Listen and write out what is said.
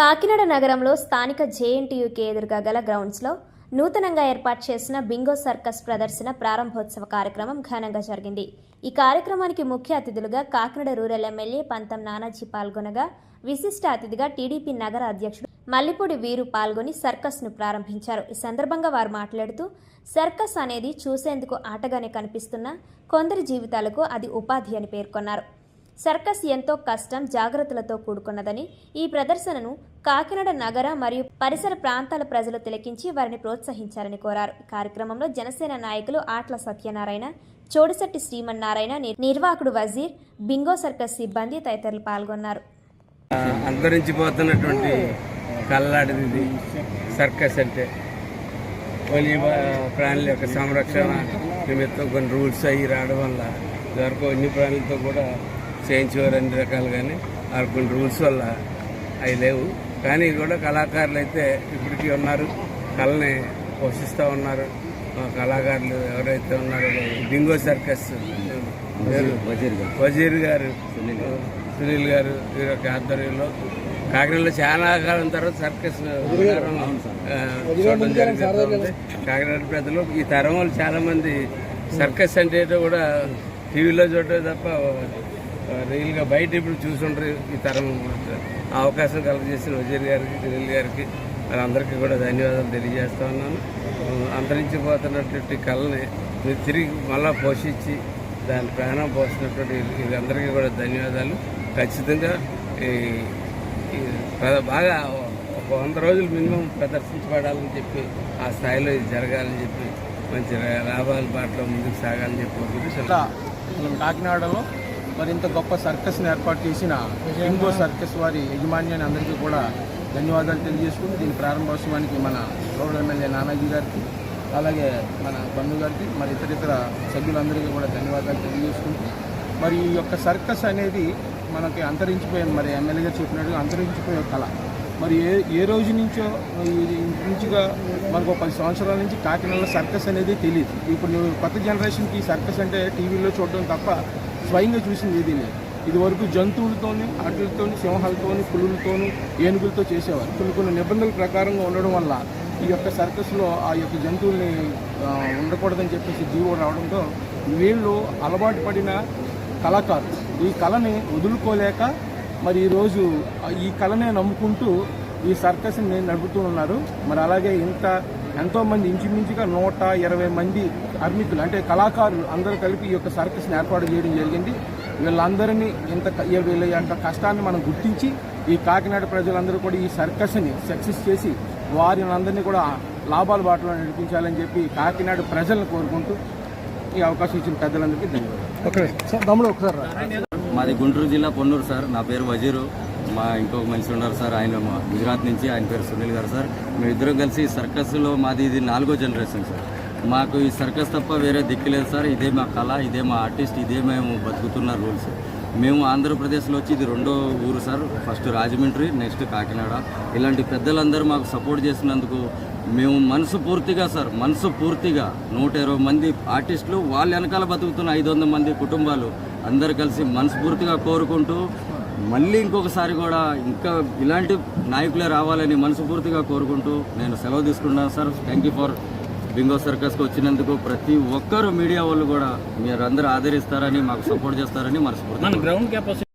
కాకినాడ నగరంలో స్థానిక జేఎన్టీయూకి ఎదురుగా గల గ్రౌండ్స్లో నూతనంగా ఏర్పాటు చేసిన బింగో సర్కస్ ప్రదర్శన ప్రారంభోత్సవ కార్యక్రమం ఘనంగా జరిగింది. ఈ కార్యక్రమానికి ముఖ్య అతిథులుగా కాకినాడ రూరల్ ఎమ్మెల్యే పంతం నానాజీ పాల్గొనగా విశిష్ట అతిథిగా టీడీపీ నగర అధ్యక్షుడు మల్లిపూడి వీరు పాల్గొని సర్కస్ను ప్రారంభించారు. ఈ సందర్భంగా వారు మాట్లాడుతూ సర్కస్ అనేది చూసేందుకు ఆటగానే కనిపిస్తున్న కొందరి జీవితాలకు అది ఉపాధి అని పేర్కొన్నారు. సర్కస్ ఎంతో కష్టం జాగ్రత్తలతో కూడుకున్నదని ఈ ప్రదర్శనను కాకినాడ నగర మరియు పరిసర ప్రాంతాల ప్రజలు తిలకించి వారిని ప్రోత్సహించారని కోరారు. కార్యక్రమంలో జనసేన నాయకులు ఆట్ల సత్యనారాయణ చోడిశెట్టి శ్రీమన్నారాయణ నిర్వాహకుడు వజీర్ బింగో సర్కస్ సిబ్బంది తదితరులు పాల్గొన్నారు. అంతరించిపోతున్నటువంటి కల్లాడిది సర్కస్ అంటే కొన్ని ప్రాణుల యొక్క సంరక్షణ నిమిత్తం కొన్ని రూల్స్ అయ్యి రావడం వల్ల ఇదివరకు అన్ని ప్రాణులతో కూడా చేయించేవారు అన్ని రకాలు కానీ ఆ కొన్ని రూల్స్ వల్ల అవి లేవు. కానీ కూడా కళాకారులు అయితే ఇప్పటికీ ఉన్నారు కళని పోషిస్తూ ఉన్నారు. కళాకారులు ఎవరైతే ఉన్నారో బింగో సర్కస్ వజీర్ గారు. సునీల్ గారు. వీరి యొక్క ఆధ్వర్యంలో. కాకినాడలో చాలా కాలం తర్వాత సర్కస్ చూడడం జరుగుతుంది కాకినాడ ప్రజలు ఈ తరం వాళ్ళు చాలా మంది సర్కస్ అంటే కూడా టీవీలో చూడటం తప్ప రియల్గా బయట ఇప్పుడు చూసుంటారు ఈ తరం ఆ అవకాశం కలగజేసిన వజీర్ గారికి సునీల్ గారికి వాళ్ళందరికీ కూడా ధన్యవాదాలు తెలియజేస్తా ఉన్నాను. అంతరించిపోతున్నటువంటి కళని మీరు తిరిగి మళ్ళా పోషించి దాని ప్రాణం పోసినటువంటి వీళ్ళందరికీ కూడా ధన్యవాదాలు. ఖచ్చితంగా ఈ ప్ర- బాగా ఒక వంద రోజులు మినిమం ప్రదర్శించబడాలని చెప్పి ఆ స్థాయిలో ఇది జరగాలని చెప్పి మంచి లాభాలు లాభాల బాటలో ముందుకు సాగాలని చెప్పి మనం కాకినాడలో మరి ఇంత గొప్ప సర్కస్ని ఏర్పాటు చేసిన ఇంగో సర్కస్ వారి యజమాన్యాన్ని అందరికీ కూడా ధన్యవాదాలు తెలియజేసుకుంటూ దీని ప్రారంభోత్సవానికి మన గౌరవ ఎమ్మెల్యే నానాజీ గారికి అలాగే మన బంధు గారికి మరి ఇతర ఇతర సభ్యులందరికీ కూడా ధన్యవాదాలు తెలియజేసుకుంటూ మరి ఈ యొక్క సర్కస్ అనేది మనకి అంతరించిపోయింది. మరి ఎమ్మెల్యే గారు చెప్పినట్టుగా అంతరించిపోయే కళ. మరి ఏ ఏ రోజు నుంచో ఇంచుగా మనకు పది సంవత్సరాల నుంచి కాకినాడలో సర్కస్ అనేది తెలియదు ఇప్పుడు కొత్త జనరేషన్కి సర్కస్ అంటే టీవీలో చూడడం తప్ప స్వయంగా చూసింది ఇది లేదు ఇది వరకు జంతువులతోని అట్లతోని సింహాలతోని పులులతోని ఏనుగులతో చేసేవారు. కొన్ని కొన్ని నిబంధనల ప్రకారంగా ఉండడం వల్ల ఈ యొక్క సర్కస్లో ఆ యొక్క జంతువుల్ని ఉండకూడదని చెప్పేసి జీవో రావడంతో వీళ్ళు అలవాటు పడిన కళాకారులు. ఈ కళని వదులుకోలేక మరి ఈరోజు ఈ కళనే నమ్ముకుంటూ ఈ సర్కస్ని నడుపుతూ ఉన్నారు. మరి అలాగే ఇంత ఎంతోమంది ఇంచుమించుగా నూట ఇరవై మంది కార్మికులు అంటే కళాకారులు అందరూ కలిపి ఈ యొక్క సర్కస్ని ఏర్పాటు చేయడం జరిగింది. వీళ్ళందరినీ ఇంత వీళ్ళ యొక్క కష్టాన్ని మనం గుర్తించి ఈ కాకినాడ ప్రజలందరూ కూడా ఈ సర్కస్ని సక్సెస్ చేసి వారిని అందరినీ కూడా లాభాల బాటలో నడిపించాలని చెప్పి కాకినాడ ప్రజలను కోరుకుంటూ ఈ అవకాశం ఇచ్చిన పెద్దలందరికీ ధన్యవాదాలు. మాది గుంటూరు జిల్లా పొన్నూరు సార్. నా పేరు వజీరు. మా ఇంకొక మనిషి ఉన్నారు సార్ ఆయన మా గుజరాత్ నుంచి ఆయన పేరు సునీల్ గారు సార్. మేమిద్దరం కలిసి సర్కస్లో మాది ఇది నాలుగో జనరేషన్ సార్. మాకు ఈ సర్కస్ తప్ప వేరే దిక్కులేదు సార్. ఇదే మా కళ ఇదే మా ఆర్టిస్ట్ ఇదే మేము బతుకుతున్న రూల్స్. మేము ఆంధ్రప్రదేశ్లో వచ్చి ఇది రెండో ఊరు sir. First Rajahmundry next Kakinada. ఇలాంటి పెద్దలందరూ మాకు సపోర్ట్ చేసినందుకు మేము మనసు పూర్తిగా సార్ మనసు పూర్తిగా నూట ఇరవై మంది ఆర్టిస్టులు వాళ్ళ వెనకాల బతుకుతున్న ఐదు వందల మంది కుటుంబాలు అందరు కలిసి మనస్ఫూర్తిగా కోరుకుంటూ మళ్ళీ ఇంకొకసారి కూడా ఇంకా ఇలాంటి నాయకులే రావాలని మనస్ఫూర్తిగా కోరుకుంటూ నేను సెలవు తీసుకున్నాను sir. Thank you for Bingo సర్కస్కి వచ్చినందుకు ప్రతి ఒక్కరు మీడియా వాళ్ళు కూడా మీరు అందరూ ఆదరిస్తారని మాకు సపోర్ట్ చేస్తారని మనస్ఫూర్తి గ్రౌండ్ కెపాసిటీ